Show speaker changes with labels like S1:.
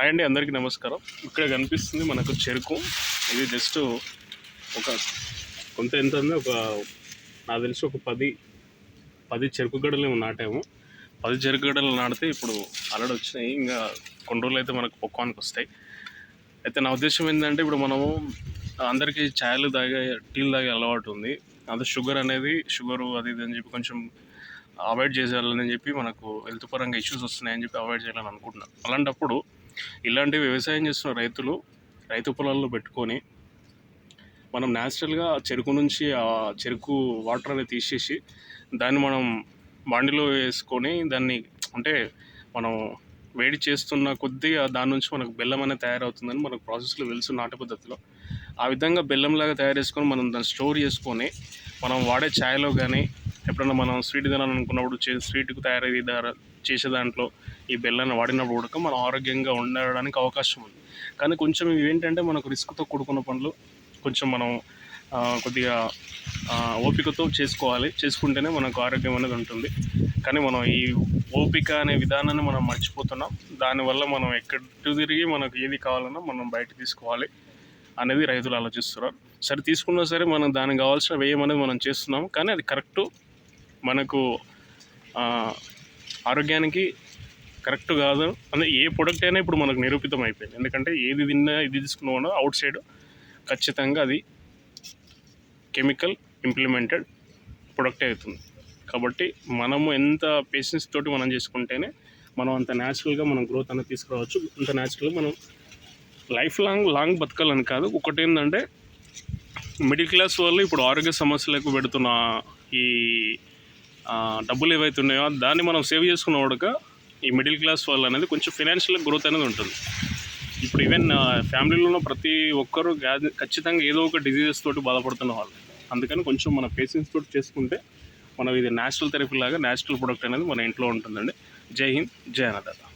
S1: Hi అండి అందరికీ నమస్కారం. ఇక్కడ కనిపిస్తుంది మనకు చెరుకు. ఇది జస్ట్ ఒక కొంత ఎంత ఉంది ఒక నాకు తెలిసి ఒక పది పది చెరుకు గడలు నాటాము. పది చెరుకు గడలు నాటితే ఇప్పుడు అలడి వచ్చినాయి. ఇంకా కొన్ని రోజులు అయితే మనకు పొక్కానికి వస్తాయి. అయితే నా ఉద్దేశం ఏంటంటే ఇప్పుడు మనము అందరికీ ఛాయలు తాగే టీలు తాగే అలవాటు ఉంది. అది షుగర్ అనేది షుగరు అది ఇది అని చెప్పి కొంచెం అవాయిడ్ చేసేయాలని చెప్పి మనకు హెల్త్ పరంగా ఇష్యూస్ వస్తున్నాయని చెప్పి అవాయిడ్ చేయాలని అనుకుంటున్నాను. అలాంటప్పుడు ఇలాంటి వ్యవసాయం చేస్తున్న రైతులు రైతు పొలాల్లో పెట్టుకొని మనం న్యాచురల్గా చెరుకు నుంచి ఆ చెరుకు వాటర్ అనేది తీసేసి దాన్ని మనం బాండిలో వేసుకొని దాన్ని అంటే మనం వేడి చేస్తున్న కొద్దీ దాని నుంచి మనకు బెల్లం అనేది తయారవుతుందని మనకు ప్రాసెస్లో తెలుసు నాటు పద్ధతిలో. ఆ విధంగా బెల్లంలాగా తయారు చేసుకొని మనం దాన్ని స్టోర్ చేసుకొని మనం వాడే ఛాయ్లో కానీ ఎప్పుడైనా మనం స్వీట్ తినాలనుకున్నప్పుడు చే స్వీట్కి తయారయ్యే దార చేసే దాంట్లో ఈ బెల్లాన్ని వాడినప్పుడు కూడా మనం ఆరోగ్యంగా ఉండడానికి అవకాశం ఉంది. కానీ కొంచెం ఇవేంటంటే ఏంటంటే మనకు రిస్క్తో కూడుకున్న పనులు కొంచెం మనం కొద్దిగా ఓపికతో చేసుకోవాలి. చేసుకుంటేనే మనకు ఆరోగ్యం అనేది ఉంటుంది. కానీ మనం ఈ ఓపిక అనే విధానాన్ని మనం మర్చిపోతున్నాం. దానివల్ల మనం ఎక్కడ తిరిగి మనకు ఏది కావాలన్నా మనం బయట తీసుకోవాలి అనేది రైతులు ఆలోచిస్తున్నారు. సరే తీసుకున్నా సరే మనం దానికి కావాల్సిన వ్యయం అనేది మనం చేస్తున్నాం కానీ అది కరెక్టు మనకు ఆరోగ్యానికి కరెక్ట్ కాదు. అంటే ఏ ప్రొడక్ట్ అయినా ఇప్పుడు మనకు నిరూపితం అయిపోయింది. ఎందుకంటే ఏది తిన్నా ఇది తీసుకున్నా అవుట్ సైడ్ ఖచ్చితంగా అది కెమికల్ ఇంప్లిమెంటెడ్ ప్రొడక్ట్ అవుతుంది. కాబట్టి మనము ఎంత పేషెన్స్ తోటి మనం చేసుకుంటేనే మనం అంత న్యాచురల్గా మనం గ్రోత్ అనేది తీసుకురావచ్చు. అంత న్యాచురల్గా మనం లైఫ్ లాంగ్ లాంగ్ బతకాలని కాదు. ఒకటి ఏంటంటే మిడిల్ క్లాస్ వాళ్ళు ఇప్పుడు ఆరోగ్య సమస్యలకు పెడుతున్న ఈ డబ్బులు ఏవైతే ఉన్నాయో దాన్ని మనం సేవ్ చేసుకున్న వాడుక ఈ మిడిల్ క్లాస్ వాళ్ళు అనేది కొంచెం ఫినాన్షియల్ గ్రోత్ అనేది ఉంటుంది. ఇప్పుడు ఈవెన్ ఫ్యామిలీలో ఉన్న ప్రతి ఒక్కరు గ్యా- ఖచ్చితంగా ఏదో ఒక డిజీజెస్ తోటి బాధపడుతున్న వాళ్ళు. అందుకని కొంచెం మన పేషెన్స్ తోటి చేసుకుంటే మనం ఇది నేచురల్ థెరపీ లాగా నేచురల్ ప్రొడక్ట్ అనేది మన ఇంట్లో ఉంటుందండి. జై హింద్ జై అన్నదాత.